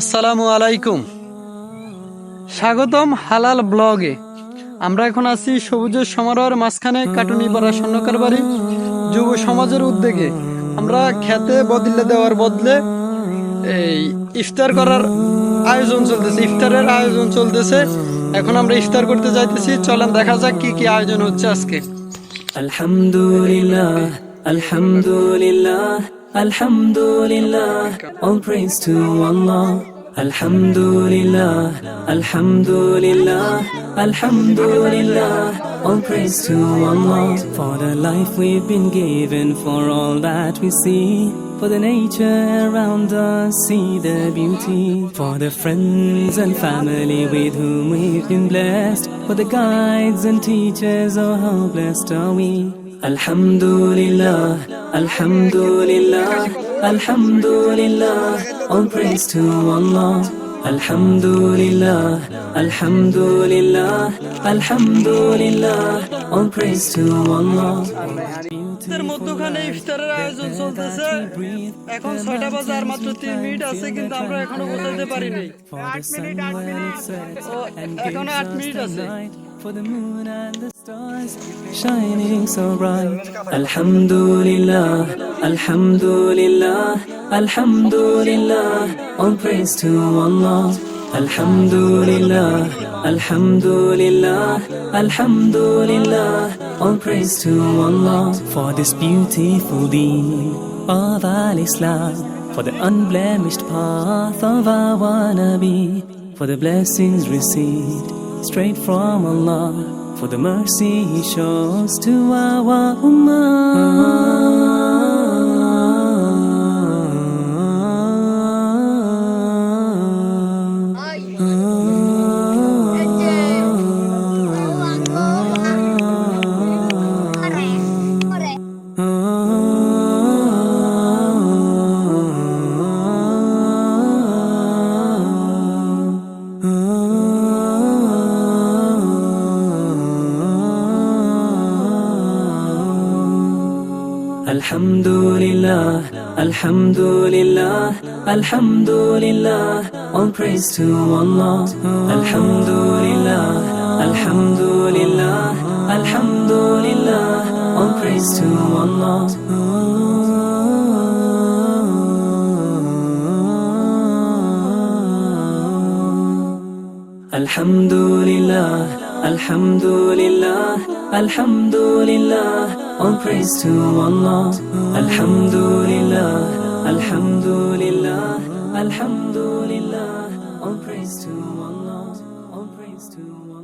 আসসালামু আলাইকুম। স্বাগতম হালাল ব্লগে। আমরা এখন আছি সবুজের সমারোহের মাঝখানে কাটুনি পাড়া স্বর্ণকার বাড়ি যুব সমাজের উদ্যোগে। আমরা খেতে বদলে দেওয়ার বদলে এই ইফতার করার আয়োজন চলতেছে ইফতারের আয়োজন চলতেছে। এখন আমরা ইফতার করতে যাইতেছি চলেন দেখা যাক কি কি আয়োজন হচ্ছে আজকে। Alhamdulillah, Alhamdulillah, Alhamdulillah, all praise to Allah. Alhamdulillah, Alhamdulillah, Alhamdulillah, all praise to Allah. For the life we've been given, for all that we see, for the nature around us, see the beauty. For the friends and family with whom we've been blessed, for the guides and teachers, oh how blessed are we. Alhamdulillah, Alhamdulillah, Alhamdulillah, all praise to Allah. Alhamdulillah, Alhamdulillah, Alhamdulillah, all praise to Allah. এর মধ্যখানে ইফতারের আয়োজন চলতেছে এখন ছয়টা বাজে আর মাত্র তিন মিনিট আছে কিন্তু আমরা এখনও বোঝাতে পারিনি it sets ও and এখনও আট মিনিট আছে for the moon and the stars shining so bright. Alhamdulillah, Alhamdulillah, Alhamdulillah, all praise to Allah. Alhamdulillah, Alhamdulillah, Alhamdulillah, all praise to Allah for this beautiful deen of Al-Islam, for the unblemished path of our Nabi, for the blessings received straight from Allah, for the mercy He shows to our ummah. Alhamdulillah, Alhamdulillah, Alhamdulillah, all praise to Allah. Alhamdulillah, Alhamdulillah, Alhamdulillah, all praise to Allah. Alhamdulillah, Alhamdulillah, Alhamdulillah, all praise to Allah. Alhamdulillah, Alhamdulillah, Alhamdulillah, all praise to Allah, all praise to Allah.